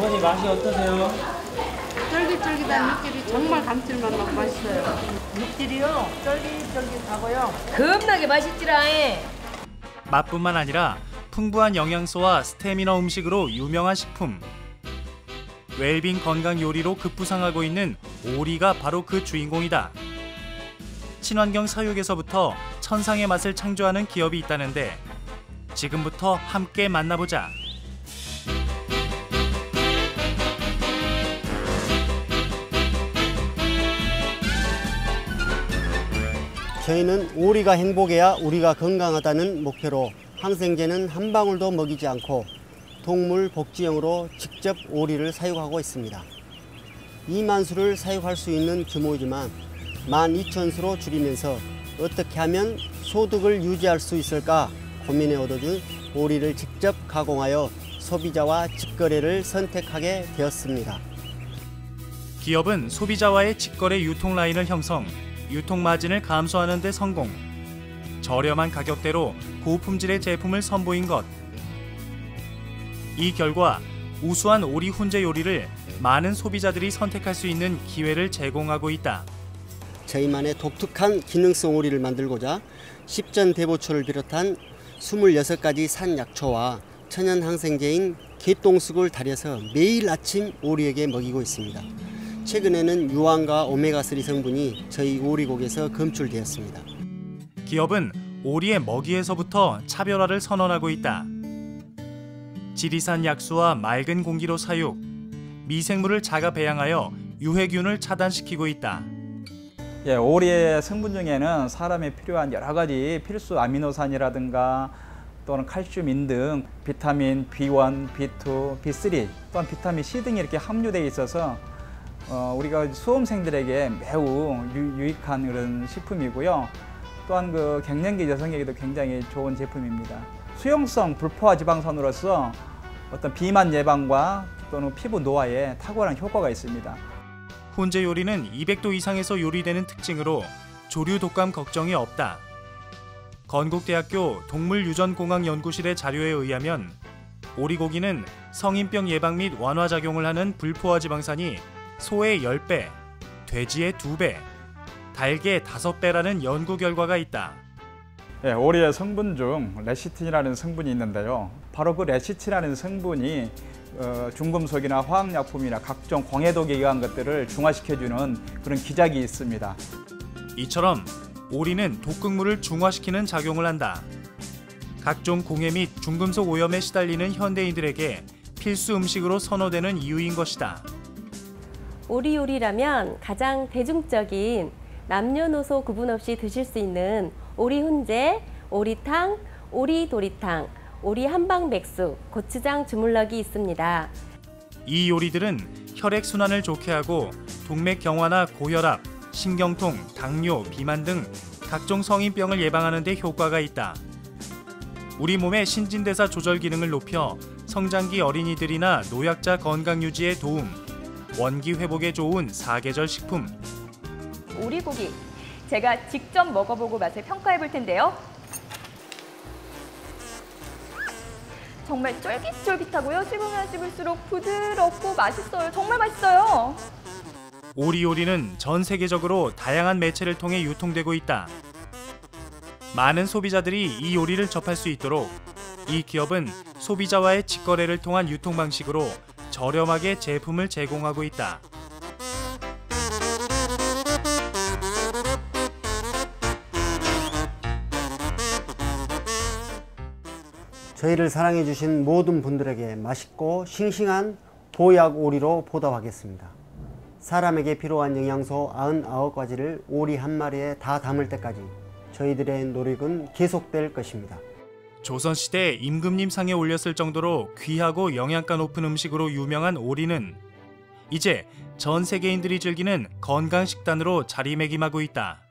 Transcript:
어머니 맛이 어떠세요? 쫄깃쫄깃한 육질이 정말 감칠맛 나고 맛있어요. 육질이요 쫄깃쫄깃하고요 겁나게 맛있지라. 맛뿐만 아니라 풍부한 영양소와 스태미너 음식으로 유명한 식품. 웰빙 건강 요리로 급부상하고 있는 오리가 바로 그 주인공이다. 친환경 사육에서부터 천상의 맛을 창조하는 기업이 있다는데 지금부터 함께 만나보자. 저희는 오리가 행복해야 우리가 건강하다는 목표로 항생제는 한 방울도 먹이지 않고 동물 복지용으로 직접 오리를 사육하고 있습니다. 2만 수를 사육할 수 있는 규모이지만 12,000수로 줄이면서 어떻게 하면 소득을 유지할 수 있을까 고민해 얻어준 오리를 직접 가공하여 소비자와 직거래를 선택하게 되었습니다. 기업은 소비자와의 직거래 유통 라인을 형성, 유통 마진을 감소하는 데 성공. 저렴한 가격대로 고품질의 제품을 선보인 것. 이 결과 우수한 오리 훈제 요리를 많은 소비자들이 선택할 수 있는 기회를 제공하고 있다. 저희만의 독특한 기능성 오리를 만들고자 십전 대보초를 비롯한 26가지 산 약초와 천연 항생제인 개똥쑥을 달여서 매일 아침 오리에게 먹이고 있습니다. 최근에는 유황과 오메가3 성분이 저희 오리고기에서 검출되었습니다. 기업은 오리의 먹이에서부터 차별화를 선언하고 있다. 지리산 약수와 맑은 공기로 사육, 미생물을 자가 배양하여 유해균을 차단시키고 있다. 예, 오리의 성분 중에는 사람에 필요한 여러 가지 필수 아미노산이라든가 또는 칼슘인 등 비타민 B1, B2, B3 또한 비타민 C 등이 이렇게 함유되어 있어서 어, 우리가 수험생들에게 매우 유, 유익한 그런 식품이고요. 또한 그 갱년기 여성에게도 굉장히 좋은 제품입니다. 수용성 불포화 지방산으로서 어떤 비만 예방과 또는 피부 노화에 탁월한 효과가 있습니다. 훈제 요리는 200도 이상에서 요리되는 특징으로 조류 독감 걱정이 없다. 건국대학교 동물유전공학연구실의 자료에 의하면 오리고기는 성인병 예방 및 완화 작용을 하는 불포화 지방산이 소의 10배, 돼지의 2배, 닭의 5배라는 연구 결과가 있다. 예, 오리의 성분 중 레시틴이라는 성분이 있는데요. 바로 그 레시틴이라는 성분이 어, 중금속이나 화학약품이나 각종 광해독에 의한 것들을 중화시켜주는 그런 기작이 있습니다. 이처럼 오리는 독극물을 중화시키는 작용을 한다. 각종 공해 및 중금속 오염에 시달리는 현대인들에게 필수 음식으로 선호되는 이유인 것이다. 오리 요리라면 가장 대중적인 남녀노소 구분 없이 드실 수 있는 오리 훈제, 오리탕, 오리 도리탕, 오리 한방 백숙, 고추장 주물럭이 있습니다. 이 요리들은 혈액 순환을 좋게 하고 동맥 경화나 고혈압, 신경통, 당뇨, 비만 등 각종 성인병을 예방하는 데 효과가 있다. 우리 몸의 신진대사 조절 기능을 높여 성장기 어린이들이나 노약자 건강 유지에 도움, 원기 회복에 좋은 사계절 식품. 오리고기. 제가 직접 먹어보고 맛을 평가해 볼 텐데요. 정말 쫄깃쫄깃하고요. 씹으면 씹을수록 부드럽고 맛있어요. 정말 맛있어요. 오리 요리는 전 세계적으로 다양한 매체를 통해 유통되고 있다. 많은 소비자들이 이 요리를 접할 수 있도록 이 기업은 소비자와의 직거래를 통한 유통 방식으로 저렴하게 제품을 제공하고 있다. 저희를 사랑해 주신 모든 분들에게 맛있고 싱싱한 보약 오리로 보답하겠습니다. 사람에게 필요한 영양소 99가지를 오리 한 마리에 다 담을 때까지 저희들의 노력은 계속될 것입니다. 조선시대 임금님 상에 올렸을 정도로 귀하고 영양가 높은 음식으로 유명한 오리는 이제 전 세계인들이 즐기는 건강 식단으로 자리매김하고 있다.